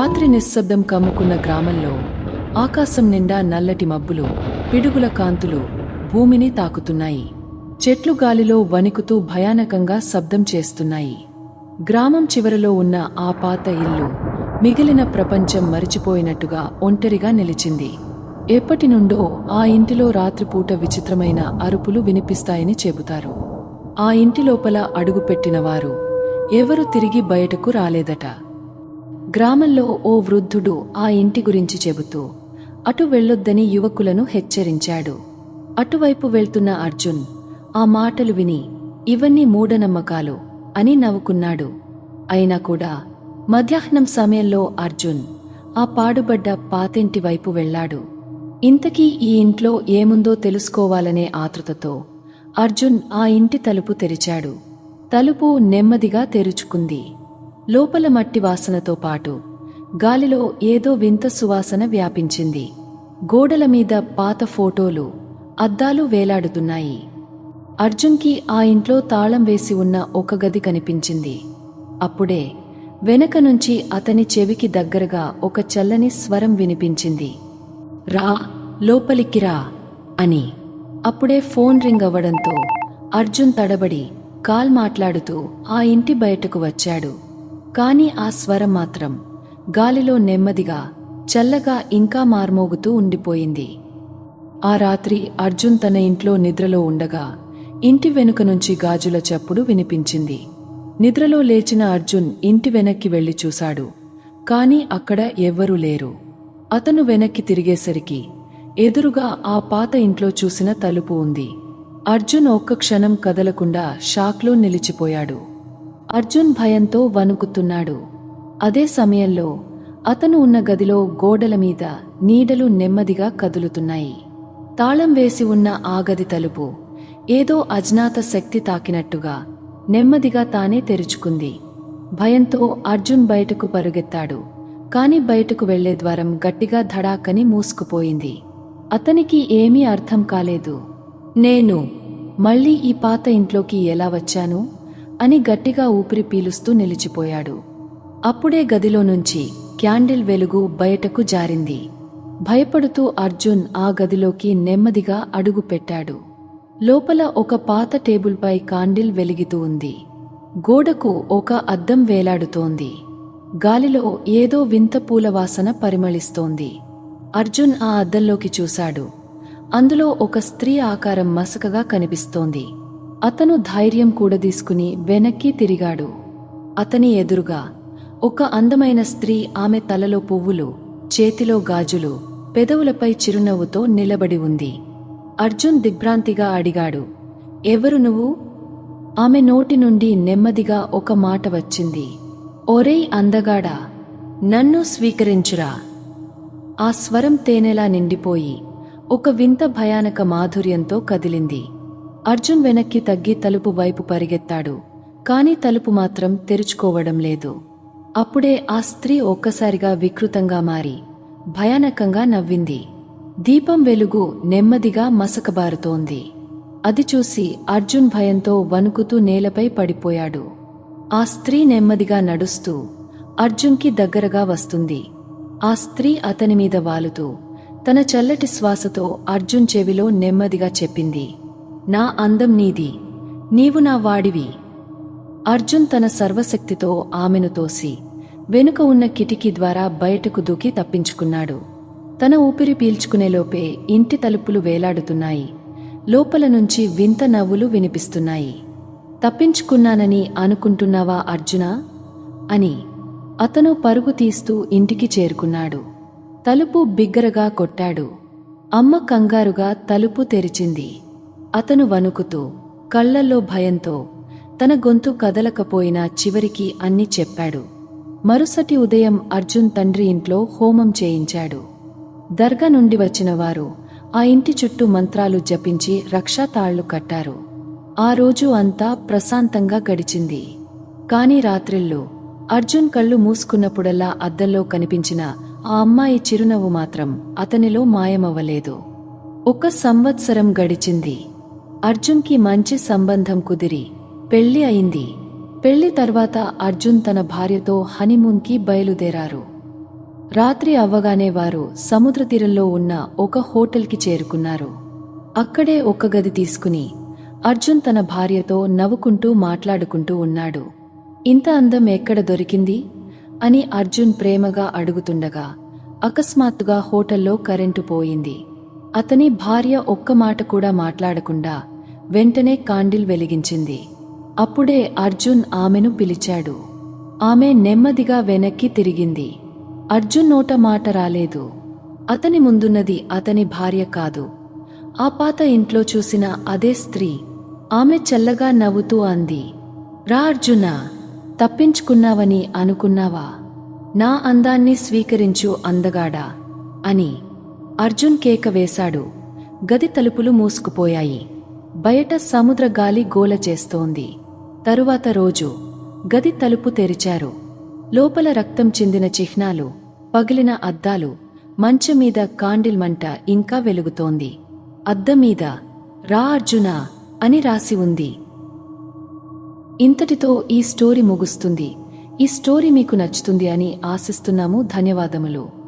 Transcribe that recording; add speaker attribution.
Speaker 1: రాత్రి నిశ్శబ్దం కమ్ముకున్న గ్రామంలో ఆకాశం నిండా నల్లటి మబ్బులు పిడుగుల కాంతులు భూమిని తాకుతున్నాయి. చెట్లు గాలిలో వణుకుతూ భయానకంగా శబ్దం చేస్తున్నాయి. గ్రామం చివరలో ఉన్న ఆ పాత ఇల్లు మిగిలిన ప్రపంచం మరిచిపోయినట్టుగా ఒంటరిగా నిలిచింది. ఎప్పటి నుండో ఆ ఇంటిలో రాత్రిపూట విచిత్రమైన అరుపులు వినిపిస్తాయని చెబుతారు. ఆ ఇంటి లోపల అడుగుపెట్టిన వారు ఎవరు తిరిగి బయటకు రాలేదట. గ్రామంలో ఓ వృద్ధుడు ఆ ఇంటి గురించి చెబుతూ అటు వెళ్ళొద్దని యువకులను హెచ్చరించాడు. అటువైపు వెళ్తున్న అర్జున్ ఆ మాటలు విని ఇవన్నీ మూఢనమ్మకాలు అని నవ్వుకున్నాడు. అయినా కూడా మధ్యాహ్నం సమయంలో అర్జున్ ఆ పాడుబడ్డ పాతింటి వైపు వెళ్ళాడు. ఇంతకీ ఈ ఇంట్లో ఏముందో తెలుసుకోవాలనే ఆతృతతో అర్జున్ ఆ ఇంటి తలుపు తెరిచాడు. తలుపు నెమ్మదిగా తెరుచుకుంది. లోపల మట్టి వాసనతో పాటు గాలిలో ఏదో వింత సువాసన వ్యాపించింది. గోడల మీద పాత ఫోటోలు అద్దాలు వేలాడుతున్నాయి. అర్జున్కి ఆ ఇంట్లో తాళం వేసి ఉన్న ఒక గది కనిపించింది. అప్పుడే వెనక నుంచి అతని చెవికి దగ్గరగా ఒక చల్లని స్వరం వినిపించింది. రా లోపలికి రా అని. అప్పుడే ఫోన్ రింగ్ అవ్వడంతో అర్జున్ తడబడి కాల్ మాట్లాడుతూ ఆ ఇంటి బయటకు వచ్చాడు. కాని ఆ స్వరం మాత్రం గాలిలో నెమ్మదిగా చల్లగా ఇంకా మార్మోగుతూ ఉండిపోయింది. ఆ రాత్రి అర్జున్ తన ఇంట్లో నిద్రలో ఉండగా ఇంటి వెనుక నుంచి గాజుల చప్పుడు వినిపించింది. నిద్రలో లేచిన అర్జున్ ఇంటి వెనక్కి వెళ్ళి చూశాడు. కాని అక్కడ ఎవ్వరూ లేరు. అతను వెనక్కి తిరిగేసరికి ఎదురుగా ఆ పాత ఇంట్లో చూసిన తలుపు ఉంది. అర్జున్ ఒక్క క్షణం కదలకుండా షాక్లో నిలిచిపోయాడు. అర్జున్ భయంతో వణుకుతున్నాడు. అదే సమయంలో అతను ఉన్న గదిలో గోడల మీద నీడలు నెమ్మదిగా కదులుతున్నాయి. తాళం వేసి ఉన్న ఆ గది తలుపు ఏదో అజ్ఞాత శక్తి తాకినట్టుగా నెమ్మదిగా తానే తెరుచుకుంది. భయంతో అర్జున్ బయటకు పరుగెత్తాడు. కాని బయటకు వెళ్ళే ద్వారం గట్టిగా ధడాకని మూసుకుపోయింది. అతనికి ఏమీ అర్థం కాలేదు. నేను మళ్ళీ ఈ పాత ఇంట్లోకి ఎలా వచ్చాను? అని గట్టిగా ఊపిరి పీలుస్తూ నిలిచిపోయాడు. అప్పుడే గదిలో నుంచి క్యాండిల్ వెలుగు బయటకు జారింది. భయపడుతూ అర్జున్ ఆ గదిలోకి నెమ్మదిగా అడుగు పెట్టాడు. లోపల ఒక పాత టేబుల్పై కాండిల్ వెలిగితూ ఉంది. గోడకు ఒక అద్దం వేలాడుతోంది. గాలిలో ఏదో వింత పూల వాసన పరిమళిస్తోంది. అర్జున్ ఆ అద్దంలోకి చూశాడు. అందులో ఒక స్త్రీ ఆకారం మసకగా కనిపిస్తోంది. అతను ధైర్యం కూడదీసుకుని వెనక్కి తిరిగాడు. అతని ఎదురుగా ఒక అందమైన స్త్రీ ఆమె తలలో పువ్వులు చేతిలో గాజులు పెదవులపై చిరునవ్వుతో నిలబడి ఉంది. అర్జున్ దిగ్భ్రాంతిగా అడిగాడు ఎవరు నువ్వు? ఆమె నోటి నుండి నెమ్మదిగా ఒక మాట వచ్చింది ఒరేయ్ అందగాడా నన్ను స్వీకరించురా. ఆ స్వరం తేనెలా నిండిపోయి ఒక వింత భయానక మాధుర్యంతో కదిలింది. అర్జున్ వెనక్కి తగ్గి తలుపు వైపు పరిగెత్తాడు. కాని తలుపు మాత్రం తెరుచుకోవడం లేదు. అప్పుడే ఆ స్త్రీ ఒక్కసారిగా వికృతంగా మారి భయానకంగా నవ్వింది. దీపం వెలుగు నెమ్మదిగా మసకబారుతోంది. అది చూసి అర్జున్ భయంతో వణుకుతూ నేలపై పడిపోయాడు. ఆ స్త్రీ నెమ్మదిగా నడుస్తూ అర్జున్కి దగ్గరగా వస్తుంది. ఆ స్త్రీ అతని మీద వాలుతూ తన చల్లటి శ్వాసతో అర్జున్ చెవిలో నెమ్మదిగా చెప్పింది. నా అందం నీది నీవు నా వాడివి. అర్జున్ తన సర్వశక్తితో ఆమెను తోసి వెనుక ఉన్న కిటికీ ద్వారా బయటకు దూకి తప్పించుకున్నాడు. తన ఊపిరి పీల్చుకునేలోపే ఇంటి తలుపులు వేలాడుతున్నాయి. లోపల నుంచి వింత నవ్వులు వినిపిస్తున్నాయి. తప్పించుకున్నానని అనుకుంటున్నావా అర్జునా? అని అతను పరుగు తీస్తూ ఇంటికి చేరుకున్నాడు. తలుపు బిగ్గరగా కొట్టాడు. అమ్మ కంగారుగా తలుపు తెరిచింది. అతను వణుకుతూ కళ్ళల్లో భయంతో తన గొంతు కదలకపోయినా చివరికి అన్ని చెప్పాడు. మరుసటి ఉదయం అర్జున్ తండ్రి ఇంట్లో హోమం చేయించాడు. దర్గా నుండి వచ్చిన వారు ఆ ఇంటి చుట్టూ మంత్రాలు జపించి రక్షా తాళ్ళు కట్టారు. ఆ రోజు అంతా ప్రశాంతంగా గడిచింది. కాని రాత్రిళ్ళు అర్జున్ కళ్ళు మూసుకున్నప్పుడల్లా అద్దంలో కనిపించిన ఆ అమ్మాయి చిరునవ్వు మాత్రం అతనిలో మాయమవ్వలేదు. ఒక సంవత్సరం గడిచింది. అర్జున్కి మంచి సంబంధం కుదిరి. పెళ్ళి అయింది. పెళ్ళి తర్వాత అర్జున్ తన భార్యతో హనీమూన్కి బయలుదేరారు. రాత్రి అవ్వగానే వారు సముద్ర తీరంలో ఉన్న ఒక హోటల్కి చేరుకున్నారు. అక్కడే ఒక్క గది తీసుకుని అర్జున్ తన భార్యతో నవ్వుకుంటూ మాట్లాడుకుంటూ ఉన్నాడు. ఇంత అందం ఎక్కడ దొరికింది? అని అర్జున్ ప్రేమగా అడుగుతుండగా అకస్మాత్తుగా హోటల్లో కరెంటు పోయింది. అతని భార్య ఒక్క మాట కూడా మాట్లాడకుండా వెంటనే కాండిల్ వెలిగించింది. అప్పుడే అర్జున్ ఆమెను పిలిచాడు. ఆమె నెమ్మదిగా వెనక్కి తిరిగింది. అర్జున్ నోట మాట రాలేదు. అతని ముందున్నది అతని భార్య కాదు. ఆ పాత ఇంట్లో చూసిన అదే స్త్రీ ఆమె చల్లగా నవ్వుతూ అంది. రా అర్జున తప్పించుకున్నావని అనుకున్నావా? నా అందాన్ని స్వీకరించు అందగాడా? అని అర్జున్ కేక వేశాడు. గది తలుపులు మూసుకుపోయాయి. బయట సముద్ర గాలి గోల చేస్తోంది. తరువాత రోజు గది తలుపు తెరిచారు. లోపల రక్తం చెందిన చిహ్నాలు పగిలిన అద్దాలు మంచమీద కాండిల్ మంట ఇంకా వెలుగుతోంది. అద్దం మీద రా అర్జున అని రాసి ఉంది. ఇంతటితో ఈ స్టోరీ ముగుస్తుంది. ఈ స్టోరీ మీకు నచ్చుతుంది అని ఆశిస్తున్నాము. ధన్యవాదములు.